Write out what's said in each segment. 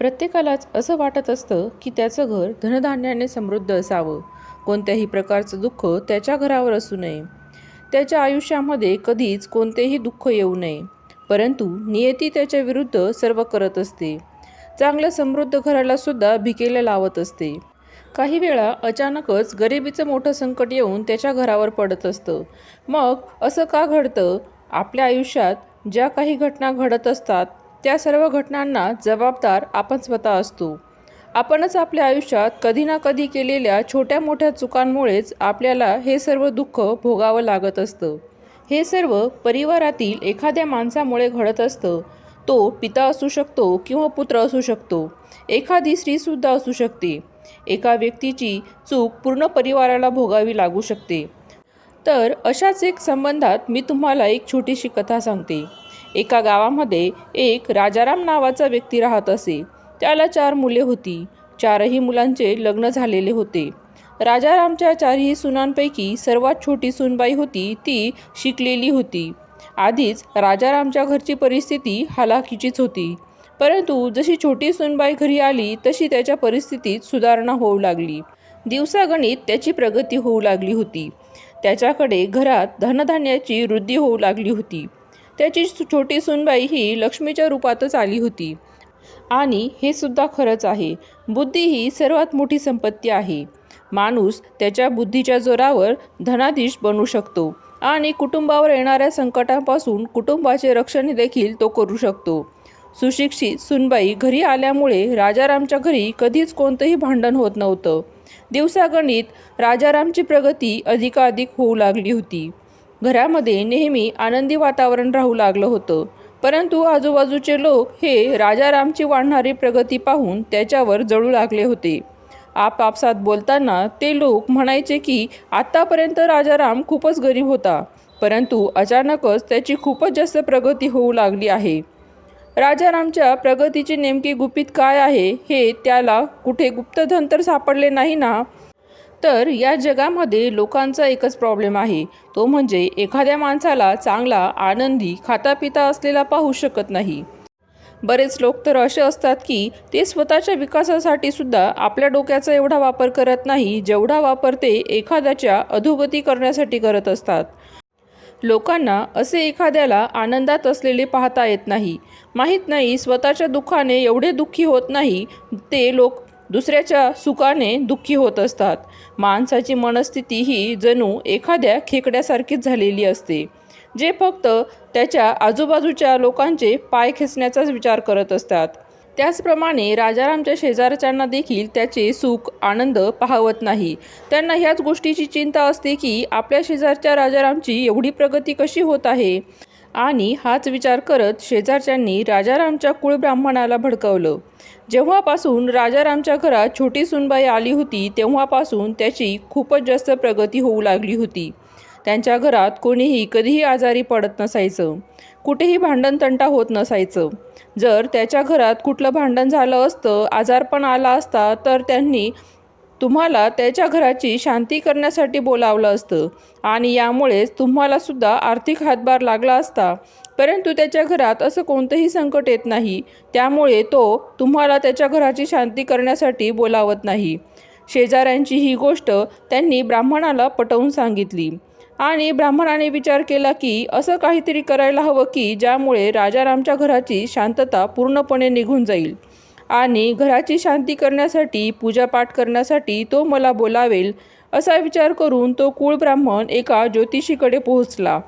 प्रत्येकालाच असं वाटत असतं की त्याचं घर धनधान्याने समृद्ध असावं. कोणत्याही प्रकारचं दुःख त्याच्या घरावर असू नये. त्याच्या आयुष्यामध्ये कधीच कोणतेही दुःख येऊ नये. परंतु नियती त्याच्या विरुद्ध सर्व करत असते. चांगल्या समृद्ध घराला सुद्धा भिकेला लावत असते. काही वेळा अचानकच गरिबीचं मोठं संकट येऊन त्याच्या घरावर पडत असतं. मग असं का घडतं? आपल्या आयुष्यात ज्या काही घटना घडत असतात त्या सर्व घटनांना जबाबदार आपण स्वतः असतो. आपणच आपल्या आयुष्यात कधी ना कधी केलेल्या छोट्या मोठ्या चुकांमुळेच आपल्याला हे सर्व दुःख भोगावं लागत असतं. हे सर्व परिवारातील एखाद्या माणसामुळे घडत असतं. तो पिता असू शकतो किंवा पुत्र असू शकतो. एखादी स्त्रीसुद्धा असू शकते. एका व्यक्तीची चूक पूर्ण परिवाराला भोगावी लागू शकते. तर अशाच एक संबंधात मी तुम्हाला एक छोटीशी कथा सांगते. एका गावामध्ये एक राजाराम नावाचा व्यक्ती राहत असे. त्याला चार मुले होती. चारही मुलांचे लग्न झालेले होते. राजारामच्या चारही सुनांपैकी सर्वात छोटी सुनबाई होती. ती शिकलेली होती. आधीच राजारामच्या घरची परिस्थिती हलाखीचीच होती. परंतु जशी छोटी सुनबाई घरी आली तशी त्याच्या परिस्थितीत सुधारणा होऊ लागली. दिवसागणित त्याची प्रगती होऊ लागली होती. त्याच्याकडे घरात धनधान्याची वृद्धी होऊ लागली होती. त्याची सु- छोटी सुनबाई ही लक्ष्मीच्या रूपातच आली होती. आणि हे सुद्धा खरंच आहे. बुद्धी ही सर्वात मोठी संपत्ती आहे. माणूस त्याच्या बुद्धीच्या जोरावर धनाधीश बनू शकतो आणि कुटुंबावर येणाऱ्या संकटांपासून कुटुंबाचे रक्षण देखील तो करू शकतो. सुशिक्षित सुनबाई घरी आल्यामुळे राजारामच्या घरी कधीच कोणतंही भांडण होत नव्हतं. दिवसागणित राजारामची प्रगती अधिकाधिक होऊ लागली होती. घरामध्ये नेहमी आनंदी वातावरण राहू लागलं होतं. परंतु आजूबाजूचे लोक हे राजारामची वाढणारी प्रगती पाहून त्याच्यावर जळू लागले होते. आपापसात बोलताना ते लोक म्हणायचे की आत्तापर्यंत राजाराम खूपच गरीब होता परंतु अचानकच त्याची खूपच जास्त प्रगती होऊ लागली आहे. राजारामच्या प्रगतीची नेमकी गुपित काय आहे हे त्याला कुठे गुप्तधन तर सापडले नाही ना? तर या जगामध्ये लोकांचा एकच प्रॉब्लेम आहे. तो म्हणजे एखाद्या माणसाला चांगला आनंदी खातापिता असलेला पाहू शकत नाही. बरेच लोक तर असे असतात की ते स्वतःच्या विकासासाठी सुद्धा आपल्या डोक्याचा एवढा वापर करत नाही जेवढा वापर ते एखाद्याच्या अधोगती करण्यासाठी करत असतात. लोकांना असे एखाद्याला आनंदात असलेले पाहता येत नाही. माहीत नाही स्वतःच्या दुःखाने एवढे दुःखी होत नाही ते लोक दुसऱ्याच्या सुखाने दुःखी होत असतात. माणसाची मनस्थिती ही जणू एखाद्या खेकड्यासारखीच झालेली असते जे फक्त त्याच्या आजूबाजूच्या लोकांचे पाय खेचण्याचाच विचार करत असतात. त्याचप्रमाणे राजारामच्या शेजारच्यांना देखील त्याचे सुख आनंद पाहवत नाही. त्यांना ह्याच गोष्टीची चिंता असते की आपल्या शेजारच्या राजारामची एवढी प्रगती कशी होत आहे? आणि हाच विचार करत शेजारच्यांनी राजारामच्या कुळब्राह्मणाला भडकवलं. जेव्हापासून राजारामच्या घरात छोटी सुनबाई आली होती तेव्हापासून त्याची खूपच जास्त प्रगती होऊ लागली होती. त्यांच्या घरात कोणीही कधीही आजारी पडत नसायचं. कुठेही भांडण तंटा होत नसायचं. जर त्याच्या घरात कुठलं भांडण झालं असतं आजारपण आला असता तर त्यांनी तुम्हाला त्याच्या घराची शांती करण्यासाठी बोलावलं असतं. आणि यामुळेच तुम्हालासुद्धा आर्थिक हातभार लागला असता. परंतु त्याच्या घरात असं कोणतंही संकट येत नाही. त्यामुळे तो तुम्हाला त्याच्या घराची शांती करण्यासाठी बोलावत नाही. शेजाऱ्यांची ही गोष्ट त्यांनी ब्राह्मणाला पटवून सांगितली. आणि ब्राह्मणाने विचार केला की असं काहीतरी करायला हवं की ज्यामुळे राजारामच्या घराची शांतता पूर्णपणे निघून जाईल. आणि घराची शांती करण्यासाठी पूजापाठ करण्यासाठी तो मला बोलावेल असा विचार करून तो कुळ ब्राह्मण एका ज्योतिषीकडे पोहोचला.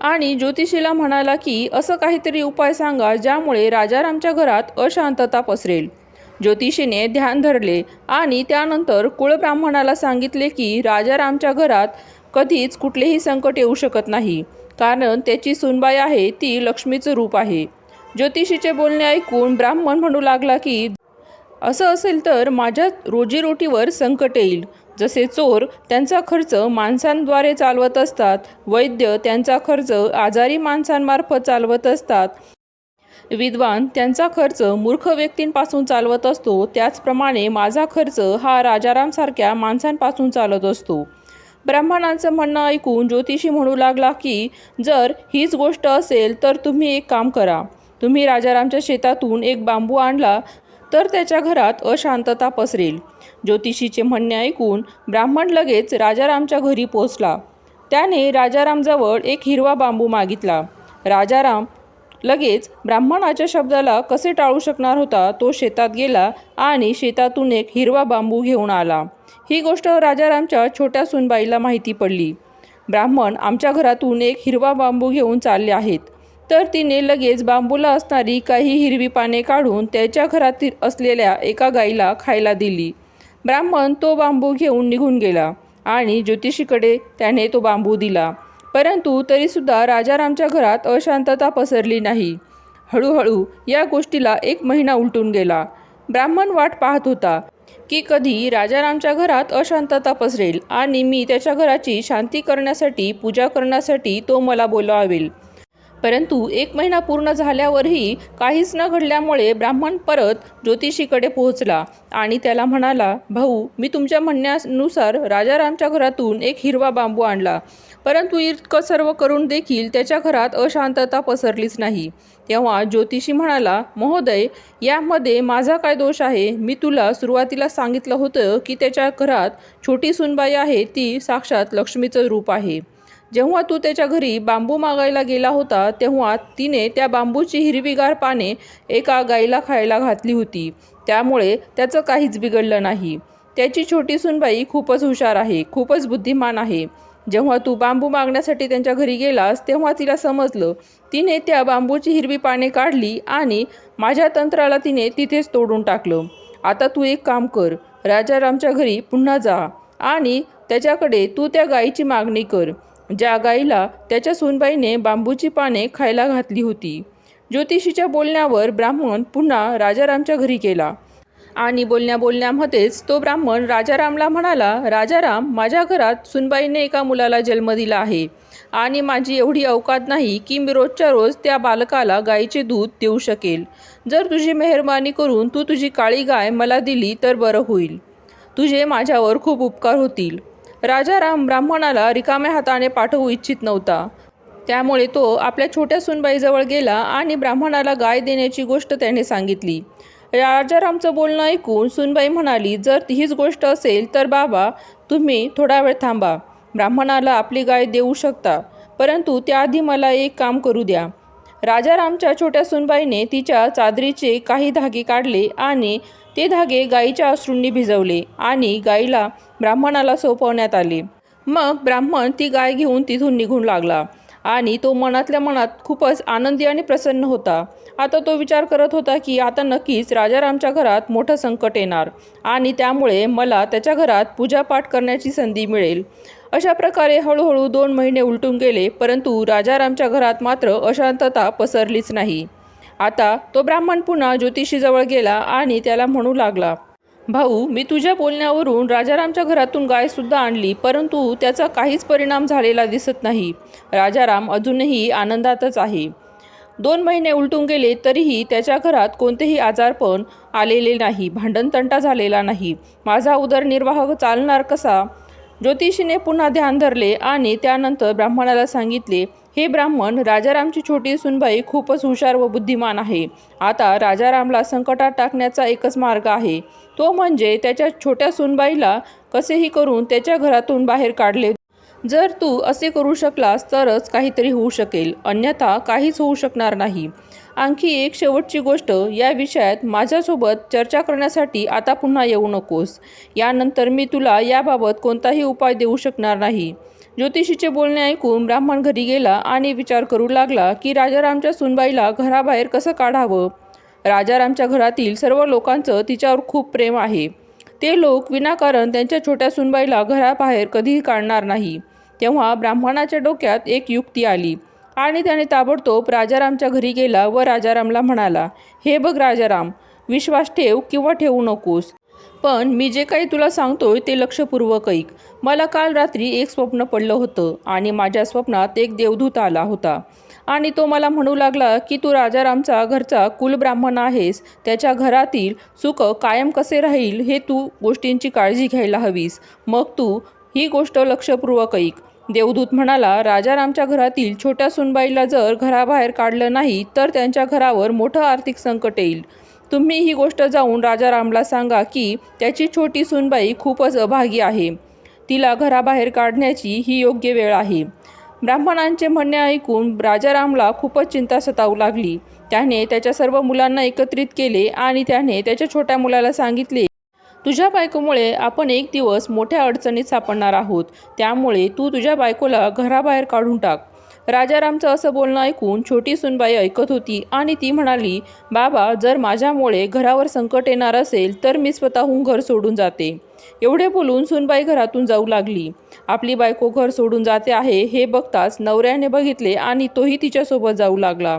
आणि ज्योतिषीला म्हणाला की असं काहीतरी उपाय सांगा ज्यामुळे राजारामच्या घरात अशांतता पसरेल. ज्योतिषीने ध्यान धरले आणि त्यानंतर कुळब्राह्मणाला सांगितले की राजारामच्या घरात कधीच कुठलेही संकट येऊ शकत नाही. कारण त्याची सुनबाई आहे ती लक्ष्मीचं रूप आहे. ज्योतिषीचे बोलणे ऐकून ब्राह्मण म्हणू लागला की असं असेल तर माझ्या रोजीरोटीवर संकट येईल. जसे चोर त्यांचा खर्च माणसांद्वारे चालवत असतात वैद्य त्यांचा खर्च आजारी माणसांमार्फत चालवत असतात. विद्वान त्यांचा खर्च मूर्ख व्यक्तींपासून चालवत असतो त्याचप्रमाणे माझा खर्च हा राजारामसारख्या माणसांपासून चालत असतो. ब्राह्मणांचं म्हणणं ऐकून ज्योतिषी म्हणू लागला की जर हीच गोष्ट असेल तर तुम्ही एक काम करा. तुम्ही राजारामच्या शेतातून एक बांबू आणला तर त्याच्या घरात अशांतता पसरेल. ज्योतिषीचे म्हणणे ऐकून ब्राह्मण लगेच राजारामच्या घरी पोचला त्याने राजारामजवळ एक हिरवा बांबू मागितला. राजाराम लगेच ब्राह्मणाच्या शब्दाला कसे टाळू शकणार होता तो शेतात गेला आणि शेतातून एक हिरवा बांबू घेऊन आला. ही गोष्ट राजारामच्या छोट्या सुनबाईला माहिती पडली. ब्राह्मण आमच्या घरातून एक हिरवा बांबू घेऊन चालले आहेत. तर तिने लगेच बांबूला असणारी काही हिरवी पाने काढून त्याच्या घरात असलेल्या एका गाईला खायला दिली. ब्राह्मण तो बांबू घेऊन निघून गेला आणि ज्योतिषीकडे त्याने तो बांबू दिला. परंतु तरीसुद्धा राजारामच्या घरात अशांतता पसरली नाही. हळूहळू या गोष्टीला एक महिना उलटून गेला. ब्राह्मण वाट पाहत होता की कधी राजारामच्या घरात अशांतता पसरेल आणि मी त्याच्या घराची शांती करण्यासाठी पूजा करण्यासाठी तो मला बोलावेल. परंतु एक महिना पूर्ण झाल्यावरही काहीच न घडल्यामुळे ब्राह्मण परत ज्योतिषीकडे पोहोचला आणि त्याला म्हणाला भाऊ मी तुमच्या म्हणण्यानुसार राजारामच्या घरातून एक हिरवा बांबू आणला. परंतु इतकं सर्व करून देखील त्याच्या घरात अशांतता पसरलीच नाही. तेव्हा ज्योतिषी म्हणाला महोदय यामध्ये माझा काय दोष आहे? मी तुला सुरुवातीला सांगितलं होतं की त्याच्या घरात छोटी सुनबाई आहे ती साक्षात लक्ष्मीचं रूप आहे. जेव्हा तू त्याच्या घरी बांबू मागायला गेला होता तेव्हा तिने त्या बांबूची हिरवीगार पाने एका गाईला खायला घातली होती. त्यामुळे त्याचं काहीच बिघडलं नाही. त्याची छोटी सुनबाई खूपच हुशार आहे खूपच बुद्धिमान आहे. जेव्हा तू बांबू मागण्यासाठी त्यांच्या घरी गेलास तेव्हा तिला समजलं तिने त्या बांबूची हिरवी पाने काढली आणि माझ्या तंत्राला तिने तिथेच तोडून टाकलं. आता तू एक काम कर राजारामच्या घरी पुन्हा जा आणि त्याच्याकडे तू त्या गायीची मागणी कर. ज्या गाईला त्याच्या सुनबाईने बांबूची पाने खायला घातली होती. ज्योतिषीच्या बोलण्यावर ब्राह्मण पुन्हा राजारामच्या घरी गेला. आणि बोलण्या बोलण्यामध्येच तो ब्राह्मण राजारामला म्हणाला राजाराम माझ्या घरात सुनबाईने एका मुलाला जन्म दिला आहे. आणि माझी एवढी अवकात नाही की मी रोजच्या रोज त्या बालकाला गाईचे दूध देऊ शकेल. जर तुझी मेहरबानी करून तू तुझी काळी गाय मला दिली तर बरं होईल. तुझे माझ्यावर खूप उपकार होतील. राजाराम ब्राह्मणाला रिकाम्या हाताने पाठवू इच्छित नव्हता. त्यामुळे तो आपल्या छोट्या सुनबाईजवळ गेला आणि ब्राह्मणाला गाय देण्याची गोष्ट त्याने सांगितली. राजारामचं बोलणं ऐकून सुनबाई म्हणाली जर हीच गोष्ट असेल तर बाबा तुम्ही थोडा वेळ थांबा. ब्राह्मणाला आपली गाय देऊ शकता. परंतु त्याआधी मला एक काम करू द्या. राजारामच्या छोट्या सुनबाईने तिच्या चादरीचे काही धागे काढले आणि ते धागे गाईच्या अश्रूंनी भिजवले आणि गाईला ब्राह्मणाला सोपवण्यात आले. मग ब्राह्मण ती गाय घेऊन तिथून निघून लागला. आणि तो मनातल्या मनात खूपच आनंदी आणि प्रसन्न होता. आता तो विचार करत होता की आता नक्कीच राजारामच्या घरात मोठं संकट येणार आणि त्यामुळे मला त्याच्या घरात पूजापाठ करण्याची संधी मिळेल. अशा प्रकारे हळूहळू दोन महिने उलटून गेले परंतु राजारामच्या घरात मात्र अशांतता पसरलीच नाही. आता तो ब्राह्मण पुन्हा ज्योतिषीजवळ गेला आणि त्याला म्हणू लागला भाऊ मी तुझ्या बोलण्यावरून राजारामच्या घरातून गायसुद्धा आणली परंतु त्याचा काहीच परिणाम झालेला दिसत नाही. राजाराम अजूनही आनंदातच आहे. दोन महिने उलटून गेले तरीही त्याच्या घरात कोणतेही आजारपण आलेले नाही भांडणतंटा झालेला नाही. माझा उदरनिर्वाह चालणार कसा? ज्योतिषीने पुन्हा ध्यान धरले आणि त्यानंतर ब्राह्मणाला सांगितले हे ब्राह्मण राजारामची छोटी सुनबाई खूपच हुशार व बुद्धिमान आहे. आता राजारामला संकटात टाकण्याचा एकच मार्ग आहे. तो म्हणजे त्याच्या छोट्या सुनबाईला कसेही करून त्याच्या घरातून बाहेर काढले. जर तू असे करू शकलास तरच काहीतरी होऊ शकेल. अन्यथा काहीच होऊ शकणार नाही. आणखी एक शेवटची गोष्ट या विषयात माझ्यासोबत चर्चा करण्यासाठी आता पुन्हा येऊ नकोस. यानंतर मी तुला याबाबत कोणताही उपाय देऊ शकणार नाही. ज्योतिषीचे बोलणे ऐकून ब्राह्मण घरी गेला आणि विचार करू लागला की राजारामच्या सुनबाईला घराबाहेर कसं काढावं? राजारामच्या घरातील सर्व लोकांचं तिच्यावर खूप प्रेम आहे. ते लोक विनाकारण त्यांच्या छोट्या सुनबाईला घराबाहेर कधीही काढणार नाही. तेव्हा ब्राह्मणाच्या डोक्यात एक युक्ती आली. आणि त्याने ताबडतोब राजारामच्या घरी गेला व राजारामला म्हणाला हे बघ राजाराम विश्वास ठेव किंवा ठेवू नकोस. पण मी जे काही तुला सांगतोय ते लक्षपूर्वक ऐक. मला काल रात्री एक स्वप्न पडलं होतं आणि माझ्या स्वप्नात एक देवदूत आला होता. आणि तो मला म्हणू लागला की तू राजारामचा घरचा कुलब्राह्मण आहेस. त्याच्या घरातील सुख कायम कसे राहील हे तू गोष्टींची काळजी घ्यायला हवीस. मग तू ही गोष्ट लक्षपूर्वक ऐक. देवदूत म्हणाला राजारामच्या घरातील छोट्या सुनबाईला जर घराबाहेर काढलं नाही तर त्यांच्या घरावर मोठं आर्थिक संकट येईल. तुम्ही ही गोष्ट जाऊन राजारामला सांगा की त्याची छोटी सुनबाई खूपच अभागी आहे. तिला घराबाहेर काढण्याची ही योग्य वेळ आहे. ब्राह्मणांचे म्हणणे ऐकून राजारामला खूपच चिंता सतावू लागली. त्याने त्याच्या सर्व मुलांना एकत्रित केले आणि त्याने त्याच्या छोट्या मुलाला सांगितले तुझ्या बायकोमुळे आपण एक दिवस मोठ्या अडचणीत सापडणार आहोत. त्यामुळे तू तुझ्या बायकोला घराबाहेर काढून टाक. राजारामचं असं बोलणं ऐकून छोटी सुनबाई ऐकत होती आणि ती म्हणाली बाबा जर माझ्यामुळे घरावर संकट येणार असेल तर मी स्वतःहून घर सोडून जाते. एवढे बोलून सुनबाई घरातून जाऊ लागली. आपली बायको घर सोडून जाते आहे हे बघताच नवऱ्याने बघितले आणि तोही तिच्यासोबत जाऊ लागला.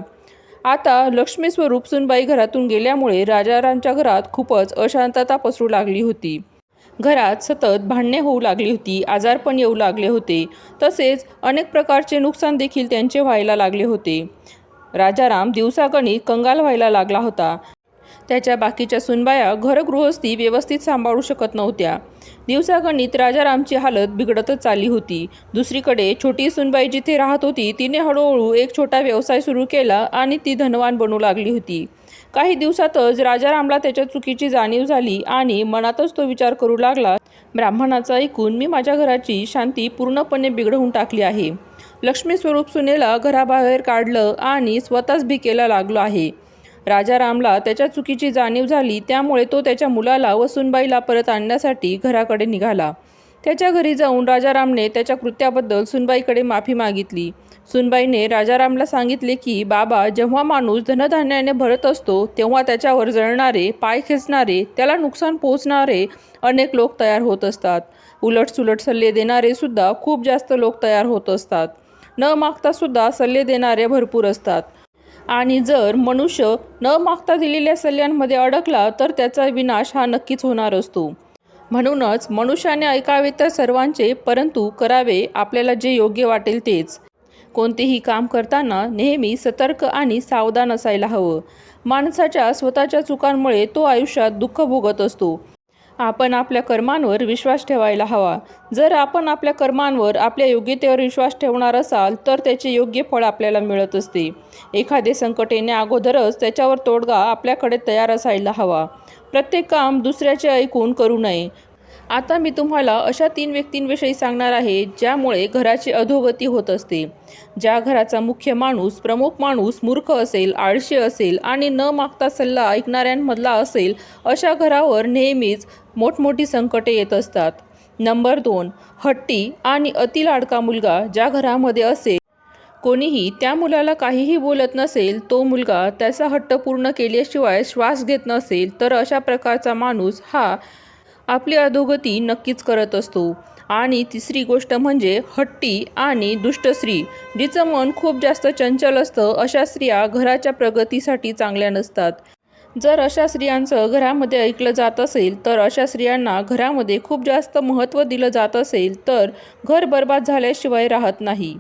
आता लक्ष्मी स्वरूप सुनबाई घरातून गेल्यामुळे राजारांच्या घरात खूपच अशांतता पसरू लागली होती. घरात सतत भांडणे होऊ लागली होती आजारपण येऊ लागले होते. तसेच अनेक प्रकारचे नुकसान देखील त्यांचे व्हायला लागले होते. राजाराम दिवसागणिक कंगाल व्हायला लागला होता. त्याच्या बाकीच्या सुनबाया घरगृहस्थी व्यवस्थित सांभाळू शकत नव्हत्या. दिवसागणित राजारामची हालत बिघडतच चालली होती. दुसरीकडे छोटी सुनबाई जिथे राहत होती तिने हळूहळू एक छोटा व्यवसाय सुरू केला आणि ती धनवान बनू लागली होती. काही दिवसातच राजारामला त्याच्या चुकीची जाणीव झाली आणि मनातच तो विचार करू लागला ब्राह्मणाचं ऐकून मी माझ्या घराची शांती पूर्णपणे बिघडवून टाकली आहे. लक्ष्मी स्वरूप सुनेला घराबाहेर काढलं आणि स्वतःच भिकेला लागलो आहे. राजारामला त्याच्या चुकीची जाणीव झाली त्यामुळे तो त्याच्या मुलाला व सुनबाईला परत आणण्यासाठी घराकडे निघाला. त्याच्या घरी जाऊन राजारामने त्याच्या कृत्याबद्दल सुनबाईकडे माफी मागितली. सुनबाईने राजारामला सांगितले की बाबा जेव्हा माणूस धनधान्याने भरत असतो तेव्हा त्याच्यावर जळणारे पाय खेचणारे त्याला नुकसान पोहोचणारे अनेक लोक तयार होत असतात. उलटसुलट सल्ले देणारे सुद्धा खूप जास्त लोक तयार होत असतात. न मागता सुद्धा सल्ले देणारे भरपूर असतात. आणि जर मनुष्य न मागता दिलेल्या सल्ल्यांमध्ये अडकला तर त्याचा विनाश हा नक्कीच होणार असतो. म्हणूनच मनुष्याने ऐकावे तर सर्वांचे परंतु करावे आपल्याला जे योग्य वाटेल तेच. कोणतेही काम करताना नेहमी सतर्क आणि सावधान असायला हवं. माणसाच्या स्वतःच्या चुकांमुळे तो आयुष्यात दुःख भोगत असतो. आपण आपल्या कर्मांवर विश्वास ठेवायला हवा. जर आपण आपल्या कर्मांवर आपल्या योग्यतेवर विश्वास ठेवणार असाल तर त्याचे योग्य फळ आपल्याला मिळत असते. एखादे संकट येण्या अगोदरच त्याच्यावर तोडगा आपल्याकडे तयार असायला हवा. प्रत्येक काम दुसऱ्याचे ऐकून करू नये. आता मी तुम्हाला अशा तीन व्यक्तींविषयी सांगणार आहे ज्यामुळे घराची अधोगती होत असते. ज्या घराचा मुख्य माणूस प्रमुख माणूस मूर्ख असेल आळशी असेल आणि न मागता सल्ला ऐकणाऱ्यांमधला असेल अशा घरावर नेहमीच मोठमोठी संकटे येत असतात. नंबर दोन हट्टी आणि अतिलाडका मुलगा ज्या घरामध्ये असेल. कोणीही त्या मुलाला काहीही बोलत नसेल तो मुलगा त्याचा हट्ट पूर्ण केल्याशिवाय श्वास घेत नसेल तर अशा प्रकारचा माणूस हा आपली अधोगती नक्कीच करत असतो. आणि तिसरी गोष्ट म्हणजे हट्टी आणि दुष्ट स्त्री जिचं मन खूप जास्त चंचल असतं अशा स्त्रिया घराच्या प्रगतीसाठी चांगल्या नसतात. जर अशा स्त्रियांचं घरामध्ये ऐकलं जात असेल तर अशा स्त्रियांना घरामध्ये खूप जास्त महत्त्व दिलं जात असेल तर घर बर्बाद झाल्याशिवाय राहत नाही.